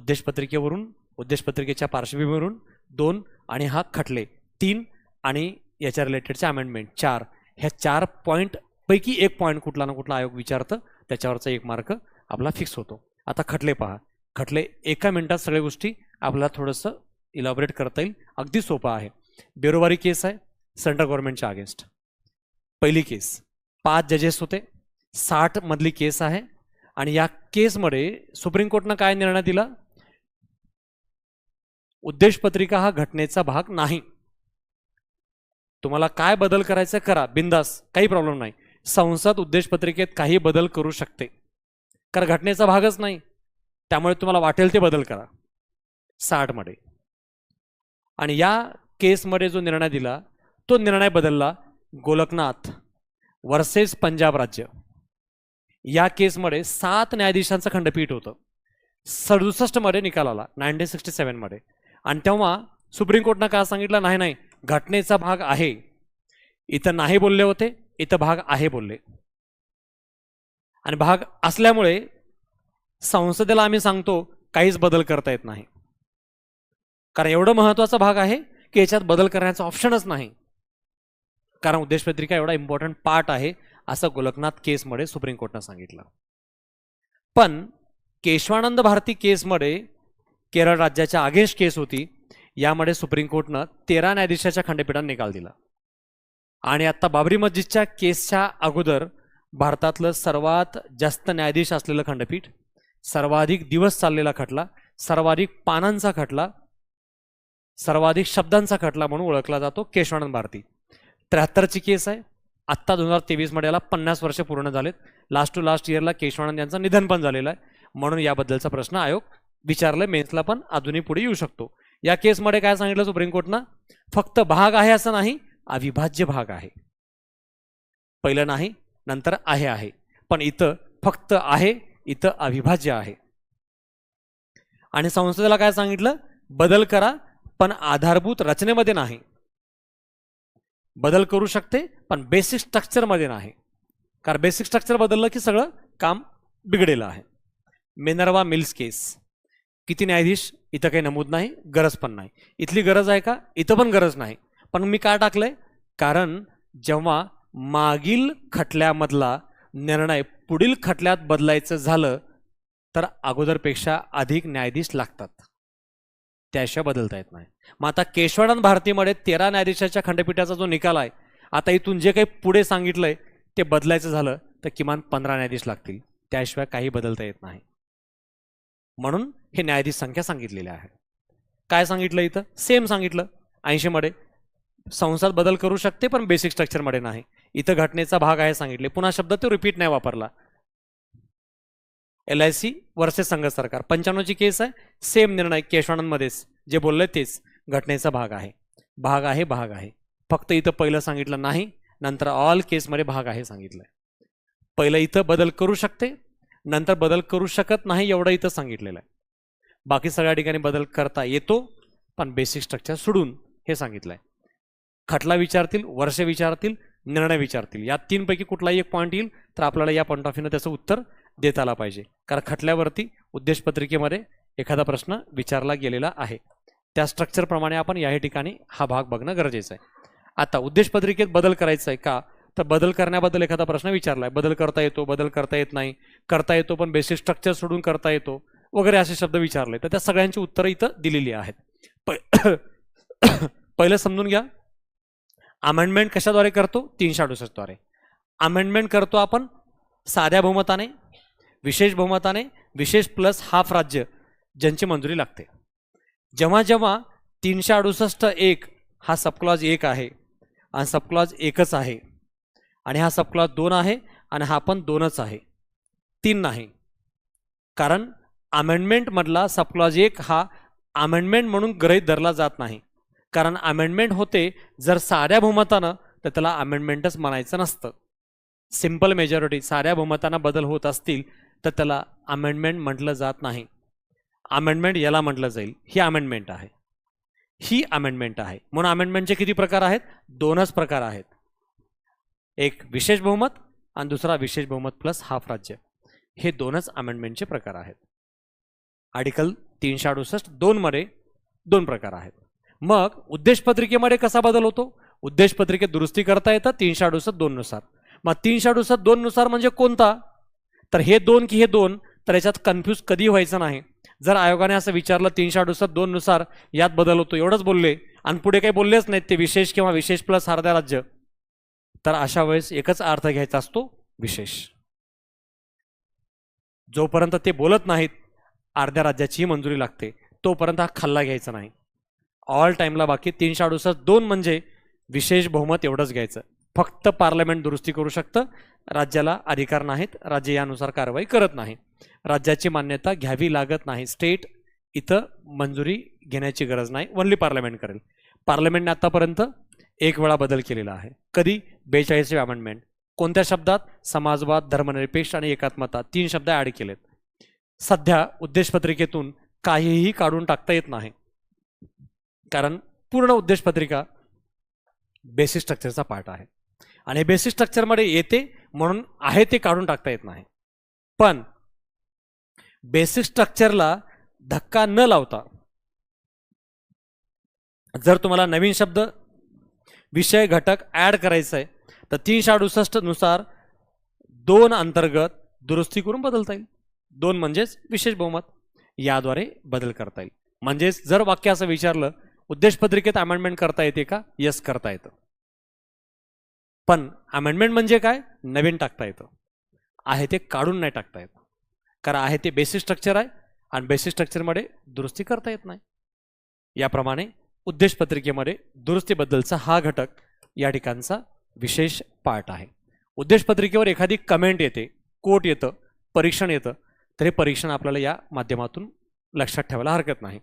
उद्देशपत्रिकेवरून उद्देशपत्रिकेच्या पार्श्वभूमीवरून दोन आणि हा खटले तीन आणि याच्या रिलेटेडचे अमेंडमेंट चार. ह्या चार पॉईंटपैकी एक पॉईंट कुठला ना कुठला आयोग विचारतं त्याच्यावरचा एक मार्क आपला फिक्स होतो. आता खटले पहा. खटले एका मिनिटात सगळ्या गोष्टी आपल्याला थोडंसं इलॉबरेट करता येईल. अगदी सोपं आहे. बेरोबारी केस आहे. सेंट्रल गव्हर्नमेंटच्या अगेन्स्ट पहिली केस. पाच जजेस होते. साठ मधली केस आहे. आणि या केसमध्ये सुप्रीम कोर्टनं काय निर्णय दिला? उद्देशपत्रिका हा घटनेचा भाग नाही. तुम्हाला काय बदल करायचं करा बिंदास काही प्रॉब्लेम नाही. संसद उद्देशपत्रिकेत काही बदल करू शकते. कारण घटनेचा भागच नाही. त्यामुळे तुम्हाला वाटेल ते बदल करा. साठमध्ये. आणि या केसमध्ये जो निर्णय दिला तो निर्णय बदलला गोलकनाथ वर्सेस पंजाब राज्य. या केसमध्ये सात न्यायाधीशांचं खंडपीठ होतं. सदुसष्टमध्ये निकाल आला नाईन्टीन सिक्स्टी सेवनमध्ये आणि तेव्हा सुप्रीम कोर्टनं का सांगितलं नाही नाही घटनेचा भाग आहे. इथं नाही बोलले होते इथं भाग आहे बोलले. आणि भाग असल्यामुळे संसदेला आम्ही सांगतो काहीच बदल करता येत नाही. कारण एवढं महत्त्वाचा भाग आहे की याच्यात बदल करण्याचा ऑप्शनच नाही. कारण उद्देशपत्रिका एवढा इम्पॉर्टंट पार्ट आहे असं गोलकनाथ केसमध्ये सुप्रीम कोर्टनं सांगितलं. पण केशवानंद भारती केसमध्ये केरळ राज्याच्या अगेन्स्ट केस होती यामध्ये सुप्रीम कोर्टनं तेरा न्यायाधीशाच्या खंडपीठाने निकाल दिला. आणि आत्ता बाबरी मस्जिदच्या केसच्या अगोदर भारतातलं सर्वात जास्त न्यायाधीश असलेलं खंडपीठ सर्वाधिक दिवस चाललेला खटला सर्वाधिक पानांचा खटला सर्वाधिक शब्दांचा खटला म्हणून ओळखला जातो केशवानंद भारती. त्र्याहत्तरची केस आहे. आत्ता दोन हजार तेवीसमध्ये याला पन्नास वर्ष पूर्ण झालेत. लास्ट टू लास्ट इयरला केशवानंद यांचं निधन पण झालेलं आहे. म्हणून याबद्दलचा प्रश्न आयोग विचारलं मेन्सला पण अजूनही पुढे येऊ शकतो. या केसमध्ये काय सांगितलं सुप्रीम कोर्टनं? फक्त भाग आहे असं नाही अविभाज्य भाग आहे. पहिलं नाही नंतर आहे आहे. पण इथं फक्त आहे इथं अविभाज्य आहे. आणि संसदेला काय सांगितलं? बदल करा पण आधारभूत रचनेमध्ये नाही. बदल करू शकते पण बेसिक स्ट्रक्चरमध्ये नाही. कारण बेसिक स्ट्रक्चर बदललं की सगळं काम बिघडेलं आहे. Minerva mills case. किती न्यायाधीश इथं काही नमूद नाही गरज पण नाही. इथली गरज आहे का? इथं पण गरज नाही. पण मी का टाकलंय? कारण जेव्हा मागील खटल्यामधला निर्णय पुढील खटल्यात बदलायचं झालं तर अगोदरपेक्षा अधिक न्यायाधीश लागतात. त्याशिवाय बदलता येत नाही. मग आता केशवानंद भारतीमध्ये तेरा न्यायाधीशाच्या खंडपीठाचा जो निकाल आहे आता इथून जे काही पुढे सांगितलंय ते बदलायचं झालं तर किमान पंधरा न्यायाधीश लागतील. त्याशिवाय काही बदलता येत नाही. म्हणून हे न्यायाधीश संख्या सांगितलेली आहे काय सांगितलं इथं? सेम सांगितलं. ऐंशीमध्ये संसद बदल करू शकते पण बेसिक स्ट्रक्चरमध्ये नाही. इथं घटनेचा भाग आहे सांगितले. पुन्हा शब्द तो रिपीट नाही वापरला. एल आय सी वर्सेस संघ सरकार. पंच्याण्णवची केस आहे. सेम निर्णय केशवानंदमध्येच जे बोलले तेच घटनेचा भाग आहे. भाग आहे भाग आहे. फक्त इथं पहिलं सांगितलं नाही नंतर ऑल केसमध्ये भाग आहे सांगितलं पहिलं इथं बदल करू शकते नंतर बदल करू शकत नाही एवढं इथं सांगितलेलं आहे. बाकी सगळ्या ठिकाणी बदल करता येतो पण बेसिक स्ट्रक्चर सोडून हे सांगितलं आहे खटला विचारतील वर्ष विचारतील निर्णय विचारतील. या तीनपैकी कुठलाही एक पॉईंट येईल तर आपल्याला या पॉईंट ऑफ व्ह्यूनं त्याचं उत्तर देता आला पाहिजे. कारण खटल्यावरती उद्देशपत्रिकेमध्ये एखादा प्रश्न विचारला गेलेला आहे. त्या स्ट्रक्चरप्रमाणे आपण याही ठिकाणी हा भाग बघणं गरजेचं आहे. आता उद्देशपत्रिकेत बदल करायचा आहे का? तर बदल करण्याबद्दल एखादा प्रश्न विचारला आहे बदल करता येतो बदल करता येत नाही. करता येतो पण बेसिक स्ट्रक्चर सोडून करता येतो. वगैरे असे शब्द विचारले. तर त्या सगळ्यांची उत्तरं इथं दिलेली आहेत. प- पहिलं समजून घ्या. अमेंडमेंट कशाद्वारे करतो? तीनशे अडुसष्टद्वारे अमेंडमेंट करतो आपण साध्या बहुमताने विशेष बहुमताने विशेष प्लस हाफ राज्य ज्यांची मंजुरी लागते. जेव्हा जेव्हा तीनशे अडुसष्ट एक हा सबक्लॉज एक आहे आणि सबक्लॉज एकच आहे आणि हा सबक्लॉज दोन आहे आणि हा पण दोनच आहे. तीन नाही. कारण अमेंडमेंटमधला सबक्लॉज एक हा अमेंडमेंट म्हणून गृहीत धरला जात नाही. कारण अमेंडमेंट होते जर साऱ्या बहुमतानं तर त्याला अमेंडमेंटच म्हणायचं नसतं. सिंपल मेजॉरिटी साऱ्या बहुमतानं बदल होत असतील तर त्याला अमेंडमेंट म्हटलं जात नाही. अमेंडमेंट याला म्हटलं जाईल. ही अमेंडमेंट आहे. ही अमेंडमेंट आहे. म्हणून अमेंडमेंटचे किती प्रकार आहेत? दोनच प्रकार आहेत. एक विशेष बहुमत आणि दुसरा विशेष बहुमत प्लस हाफ राज्य. हे दोनच अमेंडमेंटचे प्रकार आहेत. आर्टिकल तीनशे अडुसष्ट दोनमध्ये दोन प्रकार आहेत. मग उद्देशपत्रिकेमध्ये कसा बदल होतो? उद्देशपत्रिकेत दुरुस्ती करता येतं तीनशे अडुसष्ट दोननुसार मग तीनशे अडुसष्ट दोननुसार म्हणजे कोणता? तर हे दोन की हे दोन तर याच्यात कन्फ्यूज कधी व्हायचं नाही. जर आयोगाने असं विचारलं तीनशे अडुसष्ट दोननुसार यात बदल होतो एवढंच बोलले आणि पुढे काही बोललेच नाहीत ते विशेष किंवा विशेष प्लस अर्ध्या राज्य तर अशा वेळेस एकच अर्थ घ्यायचा असतो विशेष. जोपर्यंत ते बोलत नाहीत अर्ध्या राज्याचीही मंजुरी लागते. तोपर्यंत हा खाल्ला घ्यायचा नाही. ऑल टाईमला बाकी तीनशे अडुसष्ट दोन म्हणजे विशेष बहुमत एवढंच घ्यायचं. फक्त पार्लमेंट दुरुस्ती करू शकतं. राज्याला अधिकार नाहीत. राज्य यानुसार कारवाई करत नाही. राज्याची मान्यता घ्यावी लागत नाही. स्टेट इथं मंजुरी घेण्याची गरज नाही. ओनली पार्लमेंट करेल. पार्लमेंटने आतापर्यंत एक वेळा बदल केलेला आहे. कधी? बेचाळीसवे अमेंडमेंट कोणत्या शब्दात? समाजवाद धर्मनिरपेक्ष आणि एकात्मता. तीन शब्द ॲड केलेत. सध्या उद्देशपत्रिकेतून काहीही काढून टाकता येत नाही. कारण पूर्ण उद्देशपत्रिका बेसिस स्ट्रक्चरचा पार्ट आहे. आणि बेसिस स्ट्रक्चरमध्ये येते म्हणून आहे ते काढून टाकता येत नाही. पण बेसिस स्ट्रक्चरला धक्का न लावता जर तुम्हाला नवीन शब्द विषय घटक ॲड करायचा आहे तर तीनशे अडुसष्टनुसार दोन अंतर्गत दुरुस्ती करून बदलता येईल. दोन म्हणजेच विशेष बहुमत याद्वारे बदल करता येईल. म्हणजेच जर वाक्य असं विचारलं उद्देशपत्रिकेत अमेंडमेंट करता येते का? यस करता येतं. पण अमेंडमेंट म्हणजे काय? नवीन टाकता येतं. आहे ते काढून नाही टाकता येत. कारण आहे ते बेसिक स्ट्रक्चर आहे आणि बेसिक स्ट्रक्चरमध्ये दुरुस्ती करता येत नाही. याप्रमाणे उद्देशपत्रिकेमध्ये दुरुस्तीबद्दलचा हा घटक या ठिकाणचा विशेष पार्ट आहे. उद्देशपत्रिकेवर एखादी कमेंट येते कोट येतं परीक्षण येतं तर हे परीक्षण आपल्याला या माध्यमातून लक्षात ठेवायला हरकत नाही.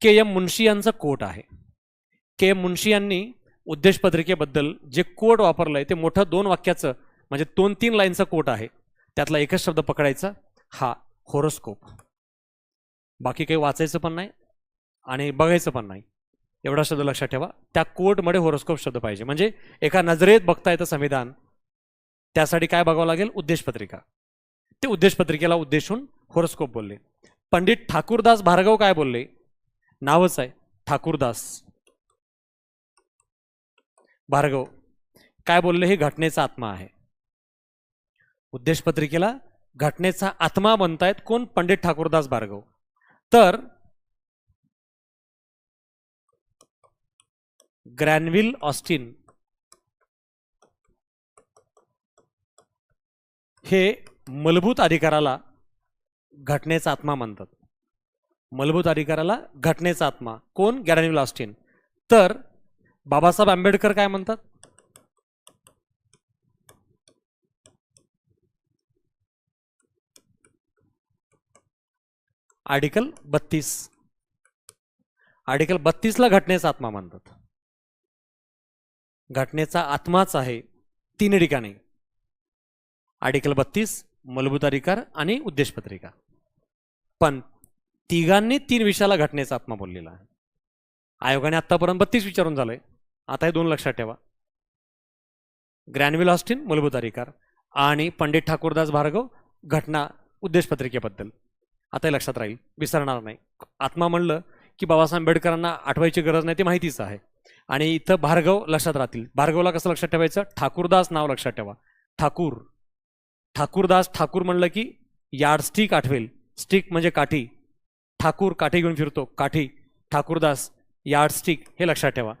के. एम. मुन्शी यांचं कोट आहे. के. एम. मुन्शी यांनी उद्देशपत्रिकेबद्दल जे कोट वापरलं आहे ते मोठं दोन वाक्याचं म्हणजे दोन तीन लाईनचा कोट आहे. त्यातला एकच शब्द पकडायचा हा होरोस्कोप. बाकी काही वाचायचं पण नाही आणि बघायचं पण नाही. एवढा शब्द लक्षात ठेवा. त्या कोटमध्ये होरोस्कोप शब्द पाहिजे. म्हणजे एका नजरेत बघता येतं संविधान. त्यासाठी काय बघावं लागेल? उद्देशपत्रिका ते उद्देशपत्रिकेला उद्देशून होरोस्कोप बोलले. पंडित ठाकूरदास भार्गव काय बोलले? नावच आहे ठाकूरदास. भार्गव काय बोलले? हे घटनेचा आत्मा आहे. उद्देशपत्रिकेला घटनेचा आत्मा बनतायत कोण? पंडित ठाकूरदास भार्गव. तर ग्रॅनविल ऑस्टिन हे मूलभूत अधिकाराला घटनेचा आत्मा म्हणतात. मूलभूत अधिकाराला घटनेचा आत्मा. कोण? Granville Austin. तर बाबासाहेब आंबेडकर काय म्हणतात? आर्टिकल बत्तीस. आर्टिकल बत्तीसला घटनेचा आत्मा म्हणतात. घटनेचा आत्माच आहे. तीन ठिकाणी. आर्टिकल बत्तीस मूलभूत अधिकार आणि उद्देशपत्रिका. पण तिघांनी तीन विषयाला घटनेचा आत्मा बोललेला आहे. आयोगाने आत्तापर्यंत बत्तीस विचारून झालंय. आता हे दोन लक्षात ठेवा. ग्रॅनविल ऑस्टिन मूलभूत अधिकार आणि पंडित ठाकूरदास भार्गव घटना उद्देशपत्रिकेबद्दल. आता हे लक्षात राहील विसरणार नाही. आत्मा म्हणलं की बाबासाहेब आंबेडकरांना आठवायची गरज नाही ती माहितीच आहे. आणि इथं भार्गव लक्षात राहतील. भार्गवला कसं लक्षात ठेवायचं? ठाकूरदास नाव लक्षात ठेवा. ठाकूर. ठाकूरदास ठाकूर म्हणलं की यार्ड स्टिक आठवेल. स्टिक म्हणजे काठी. ठाकूर काठी घेऊन फिरतो. काठी. ठाकूरदास यार्ड स्टिक हे लक्षात ठेवा.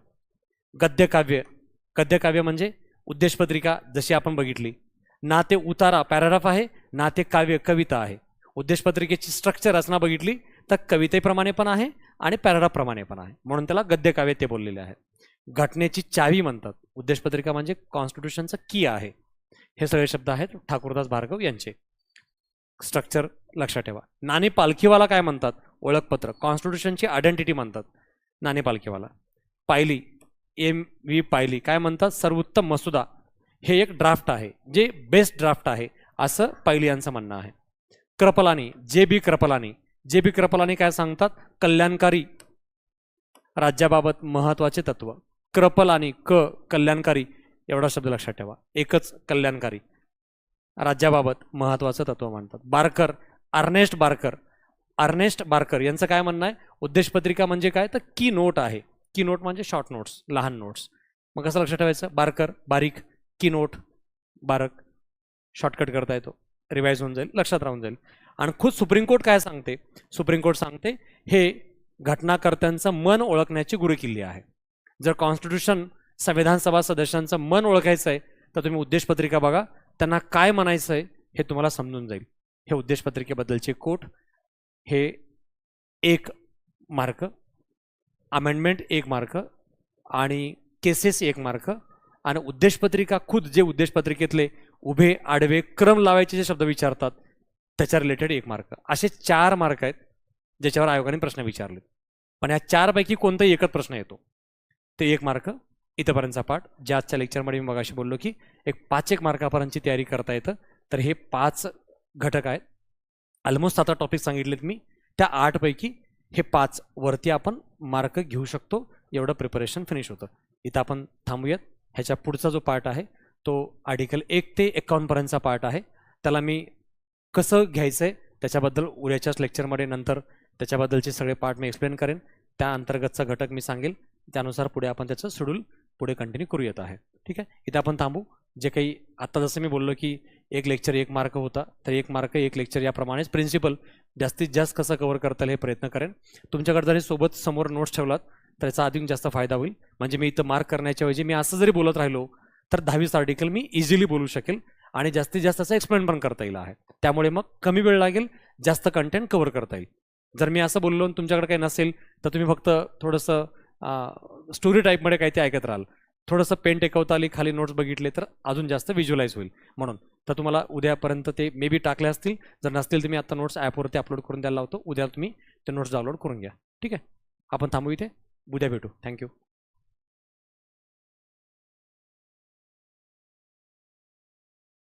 गद्यकाव्य गद्यकाव्य म्हणजे उद्देशपत्रिका जशी आपण बघितली. ना ते उतारा पॅराग्राफ आहे. ना ते काव्य कविता आहे. उद्देशपत्रिकेची स्ट्रक्चर रचना बघितली तर कवितेप्रमाणे पण आहे आणि पॅराग्राफप्रमाणे पण आहे. म्हणून त्याला गद्यकाव्य ते बोललेले आहे घटनेची चावी म्हणतात. उद्देशपत्रिका म्हणजे कॉन्स्टिट्यूशनचं की आहे. हे सगळे शब्द आहेत ठाकूरदास भार्गव यांचे. स्ट्रक्चर लक्षात ठेवा. नाणी पालखीवाला काय म्हणतात? ओळखपत्र. कॉन्स्टिट्यूशनची आयडेंटिटी म्हणतात. नाणी पालखीवाला. पायली. एम व्ही पायली. काय म्हणतात? सर्वोत्तम मसुदा. हे एक ड्राफ्ट आहे. जे बेस्ट ड्राफ्ट आहे असं पायली यांचं म्हणणं आहे. कृपलानी. जे बी क्रपलानी जे बी कृपलानी काय सांगतात? कल्याणकारी. राज्याबाबत महत्त्वाचे तत्व. क्रपलानी क. कल्याणकारी. एवढा शब्द लक्षात ठेवा. एकच कल्याणकारी. राज्याबाबत महत्वाचं तत्व मानतात Barker Ernest Barker. Ernest Barker यांचं काय म्हणणं आहे? उद्देशपत्रिका म्हणजे काय? तर की नोट आहे. की नोट म्हणजे शॉर्ट नोट्स लहान नोट्स मग कसं लक्षात ठेवायचं? बारकर बारीक की नोट बारक. शॉर्टकट करता येतो. रिवाईज होऊन जाईल. लक्षात राहून जाईल. आणि खुद सुप्रीम कोर्ट काय सांगते? सुप्रीम कोर्ट सांगते हे घटनाकर्त्यांचं मन ओळखण्याची गुरुकिल्ली आहे. जर कॉन्स्टिट्यूशन संविधान सभा सदस्यांचं मन ओळखायचं आहे तर तुम्ही उद्देशपत्रिका बघा. त्यांना काय म्हणायचं आहे हे तुम्हाला समजून जाईल. हे उद्देशपत्रिकेबद्दलचे कोट हे एक मार्क अमेंडमेंट एक मार्क आणि केसेस एक मार्क आणि उद्देशपत्रिका खुद जे उद्देशपत्रिकेतले उभे आडवे क्रम लावायचे जे शब्द विचारतात त्याच्या रिलेटेड एक मार्क. असे चार मार्क आहेत ज्याच्यावर आयोगाने प्रश्न विचारले पण या चारपैकी कोणताही एकच प्रश्न येतो. ते एक मार्क इथंपर्यंतचा पाठ ज्या आजच्या लेक्चरमध्ये मी मगाशी बोललो की एक पाच एक मार्कापर्यंतची तयारी करता येतं. तर हे पाच घटक आहेत. ऑलमोस्ट आता टॉपिक सांगितलेत मी. त्या आठपैकी हे पाच वरती आपण मार्क घेऊ शकतो. एवढं प्रिपरेशन फिनिश होतं. इथं आपण थांबूयात. ह्याच्या पुढचा जो पार्ट आहे तो आर्टिकल एक ते एकावन्नपर्यंतचा पार्ट आहे. त्याला मी कसं घ्यायचं आहे त्याच्याबद्दल उद्याच्याच लेक्चरमध्ये नंतर त्याच्याबद्दलचे सगळे पार्ट मी एक्सप्लेन करेन. त्या अंतर्गतचा घटक मी सांगेल. त्यानुसार पुढे आपण त्याचं शेड्यूल पुढे कंटिन्यू करू येत आहे. ठीक आहे? इथं आपण थांबू. जे काही आत्ता जसं मी बोललो की एक लेक्चर एक मार्क होता तर एक मार्क एक लेक्चर याप्रमाणेच प्रिन्सिपल जास्तीत जास्त कसं कव्हर करता येईल हे प्रयत्न करेन. तुमच्याकडे जरी सोबत समोर नोट्स ठेवलात तर याचा अधिक जास्त फायदा होईल. म्हणजे मी इथं मार्क करण्याच्या ऐवजी मी असं जरी बोलत राहिलो तर दहावीस आर्टिकल मी इझिली बोलू शकेल आणि जास्तीत जास्त असं एक्सप्लेन पण करता येईल आहे. त्यामुळे मग कमी वेळ लागेल जास्त कंटेंट कव्हर करता येईल. जर मी असं बोललो आणि तुमच्याकडे काही नसेल तर तुम्ही फक्त थोडंसं स्टोरी टाईपमध्ये काही ते ऐकत राहाल. थोडंसं पेन टेकवता आली खाली नोट्स बघितले तर अजून जास्त विज्युलाईज होईल. म्हणून तर तुम्हाला उद्यापर्यंत ते मे बी टाकले असतील. जर नसतील तर मी आता नोट्स ॲपवरती अपलोड करून द्यायला लावतो. उद्या तुम्ही ते नोट्स डाउनलोड करून घ्या. ठीक आहे? आपण थांबू इथे. उद्या भेटू. थँक्यू